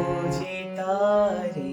খুঁজি তারে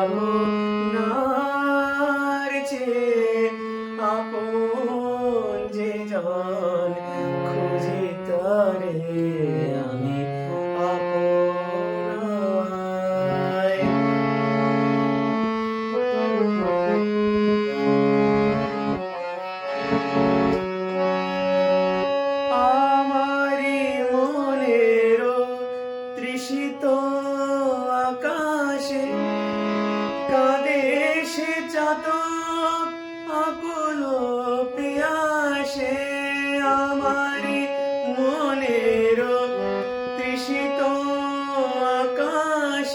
আপনার চেয়ে আপন যে জন খুঁজি তারে।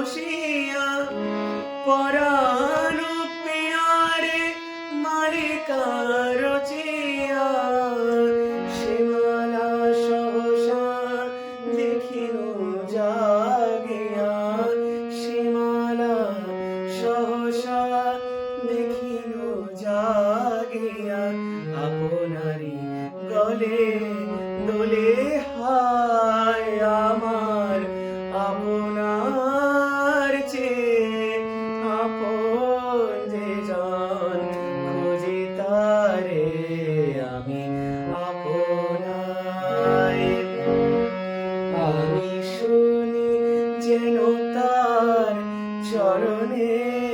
বসিয়া পরাণ পিয়ারে মালিকা রচিয়া সীমালা সহসা দেখিল জাগিয়া। সীমালা সহসা দেখিল জাগিয়া। আপনারি গলে তারে আমি আপনার আমি শুনি যেন তার চরণের